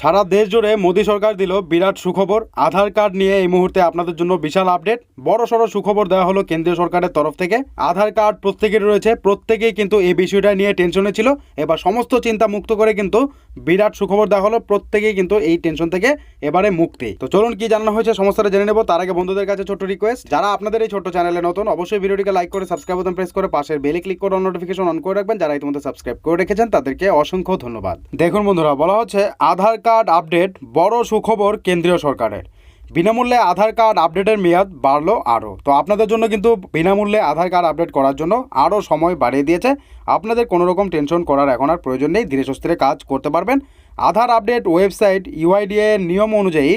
সারা দেশ জুড়ে মোদী সরকার দিল বিরাট সুখবর। আধার কার্ড নিয়ে এই মুহূর্তে আপনাদের জন্য বিশাল আপডেট। বড় সড়ো সুখবর দেওয়া হলো কেন্দ্রীয় সরকারের তরফ থেকে। আধার কার্ড প্রত্যেকের রয়েছে। প্রত্যেকেই কিন্তু এই বিষয়টা নিয়ে টেনশনে ছিল। এবার সমস্ত চিন্তা মুক্ত করে কিন্তু বিরাট সুখবর দেওয়া হলো। প্রত্যেকেই কিন্তু এই টেনশন থেকে এবারে মুক্তি। তো চলুন কি জানানো হয়েছে সমস্তটা জেনে নেব। তার আগে বন্ধুদের কাছে ছোট্ট রিকোয়েস্ট যারা আপনাদের এই ছোট্ট চ্যানেলে নতুন, অবশ্যই ভিডিওটিকে লাইক করে সাবস্ক্রাইব বোতাম প্রেস করে পাশের বেলে ক্লিক করে নোটিফিকেশন অন করে রাখবেন। যারা ইতিমধ্যে সাবস্ক্রাইব করে রেখেছেন, তাদেরকে অসংখ্য ধন্যবাদ। দেখুন বন্ধুরা, বলা হচ্ছে আধার কার্ড আপডেট বড় সুখবর কেন্দ্রীয় সরকারের। বিনামূল্যে আধার কার্ড আপডেটের মেয়াদ বাড়লো আরও। তো আপনাদের জন্য কিন্তু বিনামূল্যে আধার কার্ড আপডেট করার জন্য আরও সময় বাড়িয়ে দিয়েছে। আপনাদের কোনো রকম টেনশন করার এখন আর প্রয়োজন নেই। ধীরে সুস্থিরে কাজ করতে পারবেন। আধার আপডেট ওয়েবসাইট ইউআইডিএ নিয়ম অনুযায়ী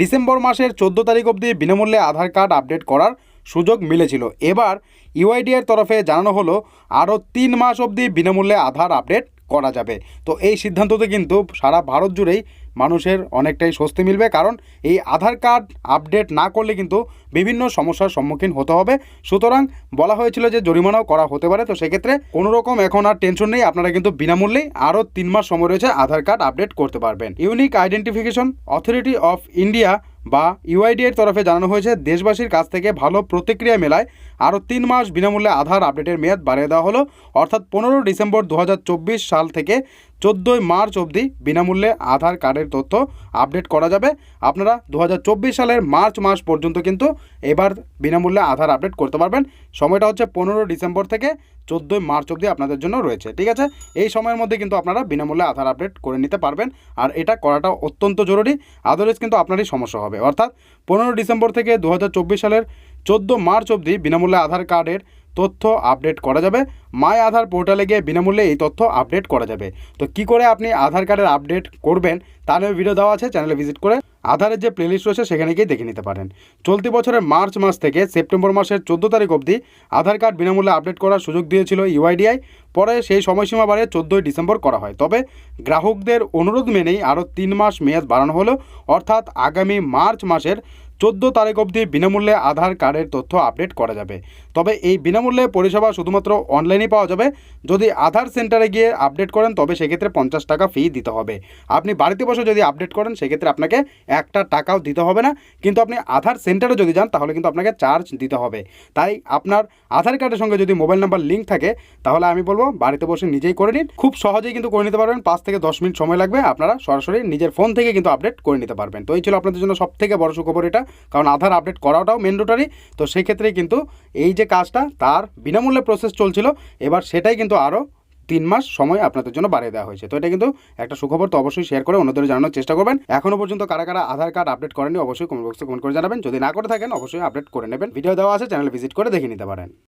ডিসেম্বর মাসের চোদ্দ তারিখ অবধি বিনামূল্যে আধার কার্ড আপডেট করার সুযোগ মিলেছিল। এবার ইউআইডি এর তরফে জানানো হলো, আরও তিন মাস অবধি বিনামূল্যে আধার আপডেট করা যাবে। তো এই সিদ্ধান্ততে কিন্তু সারা ভারত জুড়েই মানুষের অনেকটাই স্বস্তি মিলবে। কারণ এই আধার কার্ড আপডেট না করলে কিন্তু বিভিন্ন সমস্যার সম্মুখীন হতে হবে। সুতরাং বলা হয়েছিল যে জরিমানাও করা হতে পারে। তো সেক্ষেত্রে কোনো রকম এখন আর টেনশন নেই। আপনারা কিন্তু বিনামূল্যেই আরও তিন মাস সময় রয়েছে আধার কার্ড আপডেট করতে পারবেন। Unique identification authority of India বা ইউআইডি এর তরফে জানানো হয়েছে, দেশবাসীর কাছ থেকে ভালো প্রতিক্রিয়া মেলায় আরও তিন মাস বিনামূল্যে আধার আপডেটের মেয়াদ বাড়িয়ে দেওয়া হলো। অর্থাৎ পনেরো ডিসেম্বর দু হাজার চব্বিশ সাল থেকে চোদ্দোই মার্চ অবধি বিনামূল্যে আধার কার্ডের তথ্য আপডেট করা যাবে। আপনারা দু হাজার চব্বিশ সালের মার্চ মাস পর্যন্ত কিন্তু এবার বিনামূল্যে আধার আপডেট করতে পারবেন। সময়টা হচ্ছে পনেরো ডিসেম্বর থেকে চোদ্দোই মার্চ অবধি আপনাদের জন্য রয়েছে, ঠিক আছে? এই সময়ের মধ্যে কিন্তু আপনারা বিনামূল্যে আধার আপডেট করে নিতে পারবেন আর এটা করাটা অত্যন্ত জরুরি। আদারওয়াইজ কিন্তু আপনারই সমস্যা হবে। অর্থাৎ পনেরো ডিসেম্বর থেকে দু হাজার চব্বিশ সালের চোদ্দ মার্চ অবধি বিনামূল্যে আধার কার্ডের তথ্য আপডেট করা যাবে। মাই আধার পোর্টালে গিয়ে বিনামূল্যে এই তথ্য আপডেট করা যাবে। তো কি করে আপনি আধার কার্ডের আপডেট করবেন তার নিয়ে ভিডিও দেওয়া আছে চ্যানেলে ভিজিট করে আধারের যে প্লেলিস্ট রয়েছে, সেখানে গিয়ে দেখে নিতে পারেন। চলতি বছরের মার্চ মাস থেকে সেপ্টেম্বর মাসের চোদ্দ তারিখ অবধি আধার কার্ড বিনামূল্যে আপডেট করার সুযোগ দিয়েছিল ইউআইডিআই। পরে সেই সময়সীমা বাড়ে চোদ্দোই ডিসেম্বর করা হয়। তবে গ্রাহকদের অনুরোধ মেনেই আরও তিন মাস মেয়াদ বাড়ানো হলো। অর্থাৎ আগামী মার্চ মাসের চোদ্দ তারিখ অবধি বিনামূল্যে আধার কার্ডের তথ্য আপডেট করা যাবে। তবে এই বিনামূল্যে পরিষেবা শুধুমাত্র অনলাইনেই পাওয়া যাবে। যদি আধার সেন্টারে গিয়ে আপডেট করেন, তবে সেক্ষেত্রে পঞ্চাশ টাকা ফি দিতে হবে। আপনি বাড়িতে বসে যদি আপডেট করেন, সেক্ষেত্রে আপনাকে একটা টাকাও দিতে হবে না। কিন্তু আপনি আধার সেন্টারে যদি যান, তাহলে কিন্তু আপনাকে চার্জ দিতে হবে। তাই আপনার আধার কার্ডের সঙ্গে যদি মোবাইল নাম্বার লিঙ্ক থাকে, তাহলে আমি বলব, বাড়িতে বসে নিজেই করে নিন। খুব সহজেই কিন্তু করে নিতে পারবেন। পাঁচ থেকে দশ মিনিট সময় লাগবে। আপনারা সরাসরি নিজের ফোন থেকে কিন্তু আপডেট করে নিতে পারবেন। তো এই ছিল আপনাদের জন্য সব থেকে বড় সুখবর এটা। কারণ আধার আপডেট করাটাও ম্যান্ডেটরি তো সেই ক্ষেত্রে কিন্তু এই যে কাজটা তার বিনামূল্যে প্রসেস চলছিল, এবার সেটাই কিন্তু আরও তিন মাস সময় আপনাদের জন্য বাড়িয়ে দেওয়া হয়েছে। তো এটা কিন্তু একটা সুখবর, তো অবশ্যই শেয়ার করে অন্যদের জানানোর চেষ্টা করবেন। এখনও পর্যন্ত কারা কারা আধার কার্ড আপডেট করেনি অবশ্যই কমেন্ট বক্সে কমেন্ট করে জানাবেন। যদি না করে থাকেন, অবশ্যই আপডেট করে নেবেন। ভিডিও দেওয়া আছে চ্যানেল ভিজিট করে দেখে নিতে পারেন।